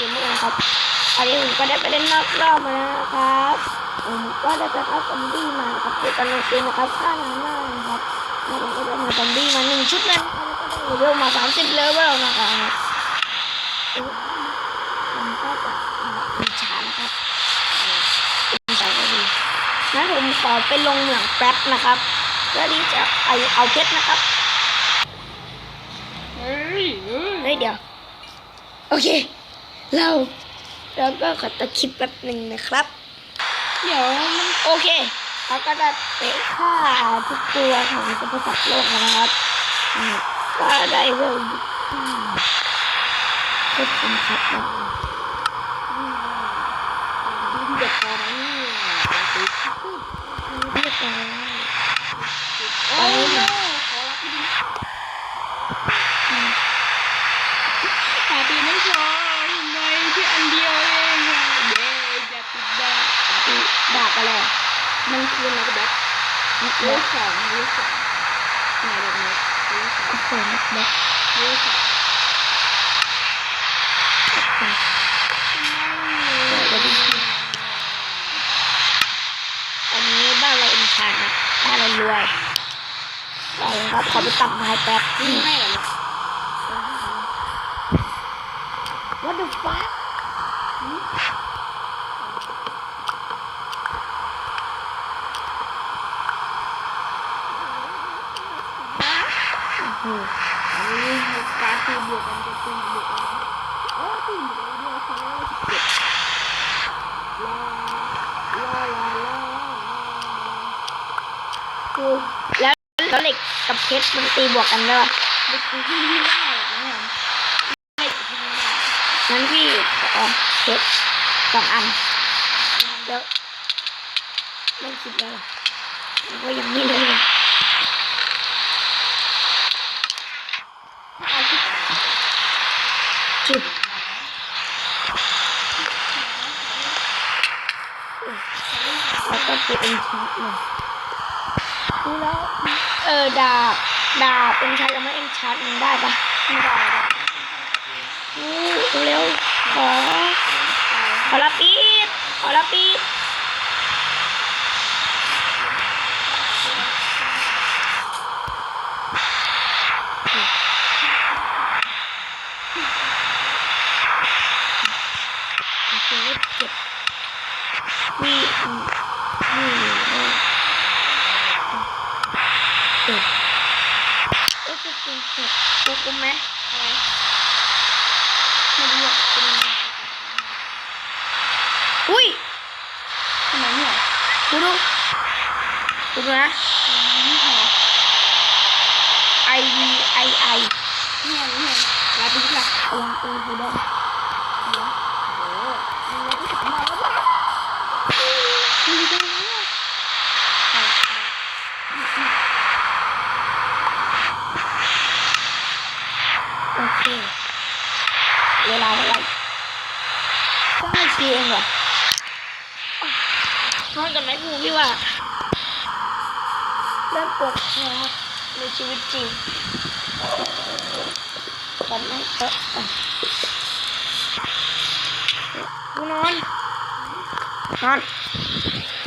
กมเมอร์ครับอันนี้ผมก็ได้ไปเล่นนอกรอบมาแล้วนะครับผมก็ได้ไปฆ่าซอมบี้มานะครับคือตอนกลางคืนนะครับฆ่านานมากนะครับแล้วผมก็ได้มาซอมบี้มาหนึ่งชุดเลยนะครับแล้วก็ได้เลเวลมาสามสิบเลเวลนะครับผมก็จะอินชานะครับอินชาก็ดีงั้นผมขอไปลงเหมืองแป๊บนะครับเพื่อที่จะเอาเอาเพชรนะครับเฮ้ยเฮ้ยเฮ้ยเดี๋ยว โอเค เราเราก็ขอตัดคลิปแป๊บหนึ่งนะครับ เดี๋ยวมันโอเคเราก็จะเตะฆ่าทุกตัวของสัตว์สัตว์โลกนะครับอืมก็ได้เวลควบคุมครับเราเด็กพอไหมเนี่ยเรียบร้อยโอ้ยขอรับพี่ดิหาตีไม่พอทำไม ที่อันเดียวเองเย้จะติดดาคือดาบอะไรมันคืออะไรกันแบบเลขสองเลขสองไหนแบบไหนเลขสองโอ้โหนักแบ็คเลขสองอันนี้บ้านเราอ็นชานะบ้านเรารวยไปครับขอไปตัดไม้แป๊บนี่ให้เหรอ What the fuck โอ้โห อันนี้การตีบวกกันจะตีบวกกันโอ้ตีบวกเดียวสองร้อยสิบเจ็ดลาลาลาลา คือแล้วแล้วเหล็กกับ เพชรมันตีบวกกันได้ปะเด็กที่ที่ได้นะครับเด็กที่ได้งั้นพี่ขอเพชรสองอันแล้วเล่นคลิปแล้วเหรอก็ยังไม่เลยเลยจุดแล้วก็เอ็นชาร์จเลย ออดาบดาบเอ็นชาร์จยังไม่เอ็นชาร์จมันได้ปะไม่ได้ด้อู้เร็วอขอรับปีดขอรับปีดโอเคเลขเจ็ดนี่อืมนี่ เลขเจ็ดเอ๊ะจะเป็นเจ็ดกูกุมไหมไม่รู้อะเป็นยังไงอุ้ยทำไมเนี่ยดูดูดูดูนะไม่พอ I V I I เนี่ยเนี่ยลาปิดละวางเออดูได้ โอ้โหเราก็สามารถแล้วดูได้แล้ว โอเค เวลาเท่าไหร่ก็ไม่ชีเองเหรออะน อนกันไหมครูพี่ว่าเริ่มปวดหัวในชีวิตจริงตอนนั้นเออเออกูนอนนอน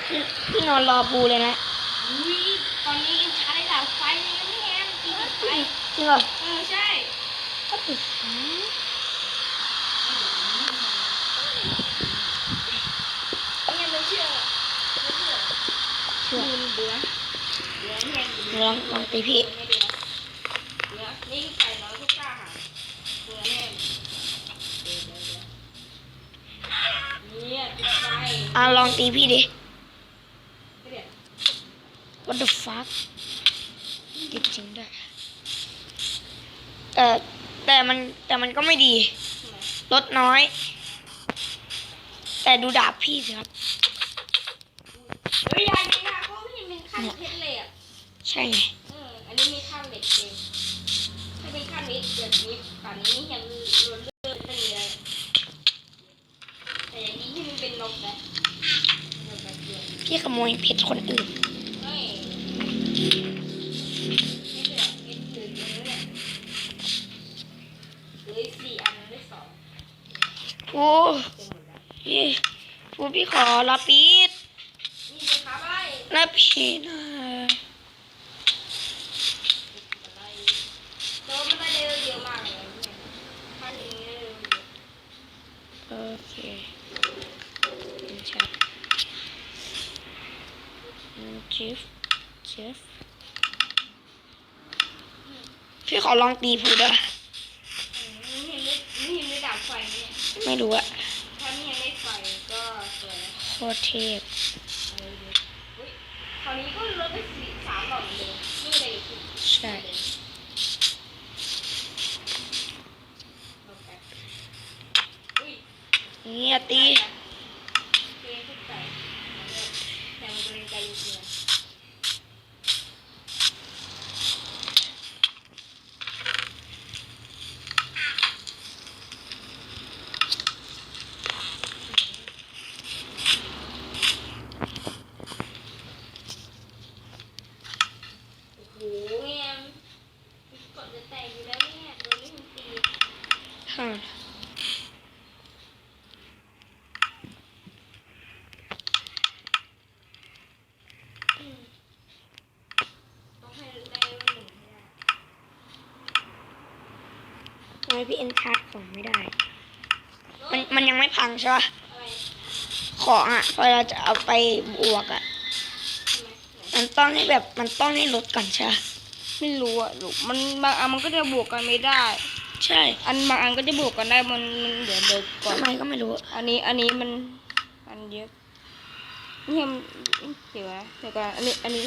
พี่พี่นอนรอปูเลยนะอุ้ยตอนนี้อินชาได้ดาบไฟเลยนะพี่แอมตีดาบไฟจริงเหรอ เออใช่ ก็ติดไฟ เนี่ยไม่เชื่อไม่เชื่อ เชื่อ มันเบื่อเบื่อแห้ง ลองลองตีพี่ ไม่เบื่อเบื่อนี่ใส่น้อยก็กล้าหาเบื่อแห้งเดี๋ยวเดี๋ยวเดี๋ย วเนี่ยติดไฟอะลองตีพี่ดิไม่เดช What the fuck ติดจริงด้วยเออแต่มันแต่มันก็ไม่ดี ลดน้อย แต่ดูดาบพี่สิครับ เฮ้ยยายนี่นะเขาเห็นเป็นขั้นเพชรเลยอะ ใช่ไงเอออันนี้มีขั้นเหล็กเองถ้าเป็นขั้นนี้เดี๋ยวนี้ป่านนี้ยังล้วนเลื่อนตั้งเยอะแต่อย่างนี้ที่มันเป็นนกนะนกแบบเดียวพี่ขโมยเพชรคนอื่นเฮ้ยไม่เป็นไรเพชรเหลือเยอะเนี่ยเหลืออีกสี่อันได้สอง โอ้ เต็มหมดแล้ว พี่โอ้พี่ขอรับปีด นี่จะครับไอ้ รับปีดหน่อย อะไรโตมันได้เร็วเยอะมากเลยเนี่ยถ้าถึงนี้เร็วเยอะ โอเคเป็นชัดชิฟชิฟพี่ขอ ลองตีพูด้วยอืมนี่เห็นได้นี่เห็นได้ดับไฟไหมเนี่ยไม่รู้อะถ้านี่ยังไม่ไฟก็สวยนะโคตรเทพเออดูอุ๊ยคราวนี้ก็ลดไปสี่สามหลอดเลยนี่เลยคือใช่ลดไปอุ้ยนี่อะตีเกรงทุกใจแต่มันเกรงใจจริงๆ โอ้โหเนี่ยกดจะแตกอยู่แล้วเนี่ยโดนไม่ถึงตี ฮะอืมต้องให้ได้ว่าหนึ่งให้ได้ทำไมพี่เอ็นชาร์จของไม่ได้ มันมันยังไม่พังใช่ปะอะของอะพอเราจะเอาไปบวกอะมันต้องให้แบบมันต้องให้ลดก่อนใช่ปะไม่รู้อะลูกมันบางอันมันก็จะบวกกันไม่ได้ ใช่ อันบางอันก็จะบวกกันได้มันมันเดี๋ยวเดี๋ยวก่อนทำไมก็ไม่รู้ อันนี้อันนี้มันอันเยอะนี่มันเดี๋ยวนะเดี๋ยวก่อนอันนี้อันนี้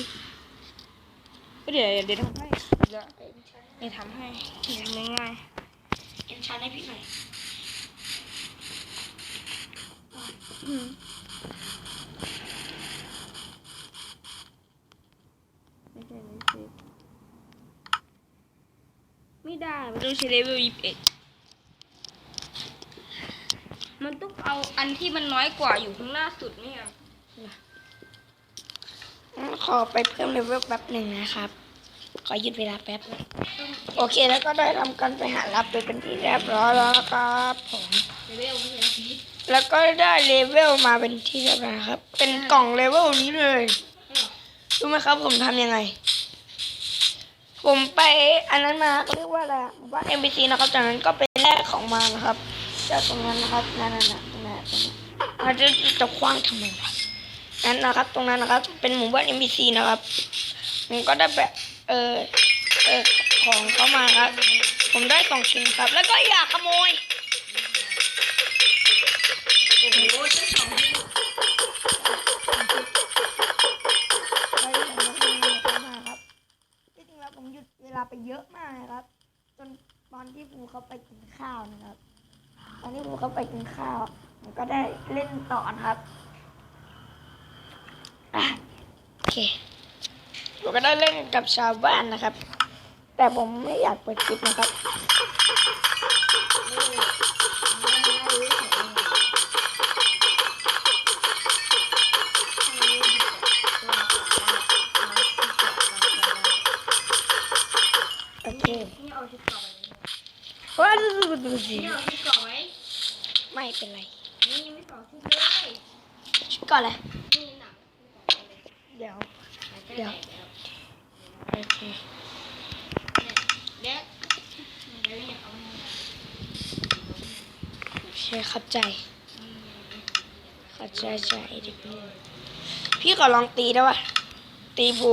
ก็เดี๋ยวเดี๋ยวทำให้เดี๋ยวเดี๋ยวทำให้เดี๋ยวง่ายเอ็นชาร์จให้พี่หน่อยๆอืมไม่ใช่ไม่ใช่ไมันต้องใช้เลเวลยี่สิบเอ็ดมันต้องเอาอันที่มันน้อยกว่าอยู่ข้างหน้าสุดเนี่ยขอไปเพิ่มเลเวลแป๊บหนึ่งนะครับ ขอหยุดเวลาแป๊บนะโอเคแล้วก็ได้ทำการไปหารับไปเป็นที่เรียบร้อยแล้วครับผมเลเวลไม่ใช่พีแล้วก็ได้เลเวลมาเป็นที่เรียบร้อยนะครับ เป็นกล่องเลเวลนี้เลยรู้ไหมครับผมทำยังไง ผมไปอันนั้นมาเขาเรียกว่าอะไรอะหมู่บ้าน NPC นะครับ จากนั้นก็ไปแลกของมานะครับ จากตรงนั้นนะครับนั่นน่ะนั่นน่ะตรงนั้นตรงนั้นเราจะจะคว้างทำไมวะนั่นนะครับ ตรงนั้นนะครับ เป็นหมู่บ้าน NPC นะครับผมก็ได้แบบเออเออของเขามาครับ ผมได้สองชิ้นครับ แล้วก็อย่าขโมยโอ้โหเจ้าสองที่ไปอย่างนั้นเลยมาครับที่จริงแล้วผมหยุดเวลาไปเยอะมากนะครับ จนต เขาไปกินข้าวนะครับ ตอนที่ผมเขาไปกินข้าวผมก็ได้เล่นต่อนะครับโอเคผมก็ได้เล่นกับชาวบ้านนะครับ แต่ผมไม่อยากเปิดคลิปนะครับ ดูดูสินี่เอาชุดเก่าไหมไม่เป็นไร นี่ไม่ต่อชุดเลยชุดก่อนเลยนี่หนังไม่ต่อเลยเดี๋ยว เดี๋ยวโอเคเดี๋ยวเดี๋ยวเนี่ยเอามาใช่เข้าใจเข้าใจใจดิพี่ขอลองตีได้ปะตีบู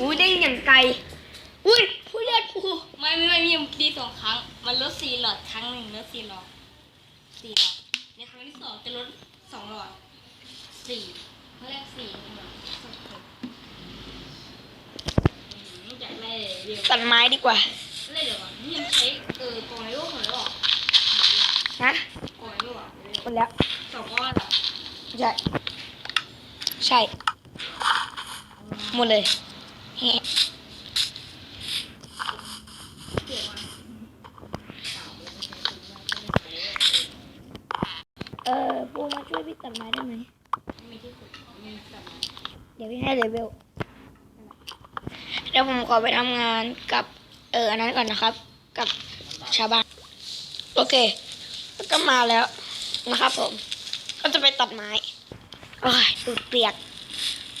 อุ้ยได้อย่างไกลอุ้ยผู้เลือดผู ไม่ไม่ไม่มีดีสองครั้ง มันลดสี่หลอดครั้งหนึ่งลดสี่หลอดสี่หลอดในครั้งที่สองจะลดสองหลอดสี่ครั้งแรกสี่หลังสองหกอืมอยากได้เร็วตัดไม้ดีกว่าเลยเดี๋ยวก่อนนี่ยังใช้เออกองไอโร่ของเราหรอฮะกองไอโร่ะหมดแล้วสองก้อนเหรอใช่ใช่หมดเลยแฮะ เกี่ยวมา เออปูมาช่วยพี่ตัดไม้ได้ไหม ไม่ที่สุดมีสัตว์ เดี๋ยวพี่ให้เลเวลเดี๋ยวผมขอไปทำงานกับเอออันนั้นก่อนนะครับ กับชาวบ้าน โอเค ก็มาแล้วนะครับผม ก็จะไปตัดไม้โอ้ยตูเปียก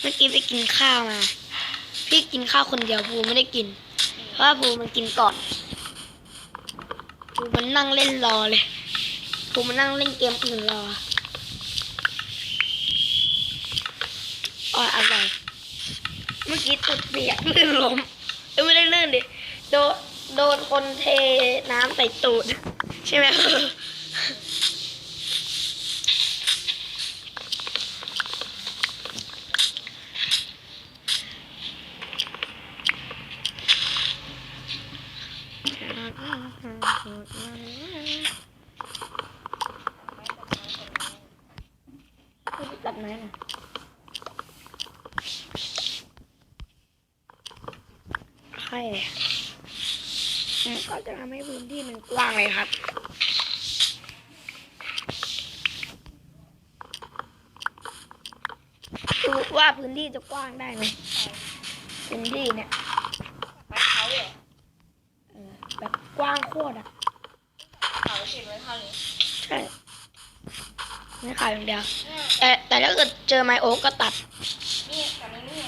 เมื่อกี้ไปกินข้าวมา พี่กินข้าวคนเดียวภูไม่ได้กิน เพราะว่าภูมันกินก่อนภูมันนั่งเล่นรอเลยภูมันนั่งเล่นเกมอื่นรออ๋ออะไรอย เมื่อกี้ตุดเปียกลื่นล้มเอ้ยไม่ได้ลื่นดิ โดนโดนคนเทน้ำใส่ตูด ใช่ไหมตัดไม้ห น่อยใช่เลยอืมก็จะทำให้พื้นที่มันกว้างเลยครับดูว่าพื้นที่จะกว้างได้ไหมพื้นที่เนี่ยไปเขาเลยเออแบบกว้างโคตรอะเขาเขียนไว้เท่านี้ใช่ไม่ขายอย่างเดียวแต่แต่ถ้าเกิดเจอไมโอ๊กก็ตัด นี่กับนี้นี่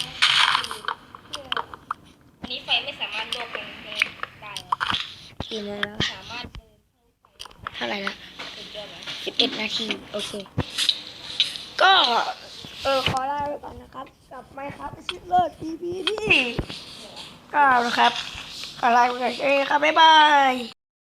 อันนี้ไฟไม่สามารถลวกเป็นได้ กี่โมงแล้วสามารถเดินเท่าไหร่ละสิบเอ็ดนาที โอเค ก็ เออ ขอลาไปก่อนนะครับ กลับไมครับชิดเลิศ EP ที่เก้านะครับขอลาไปก่อนเองครับ บ๊ายบาย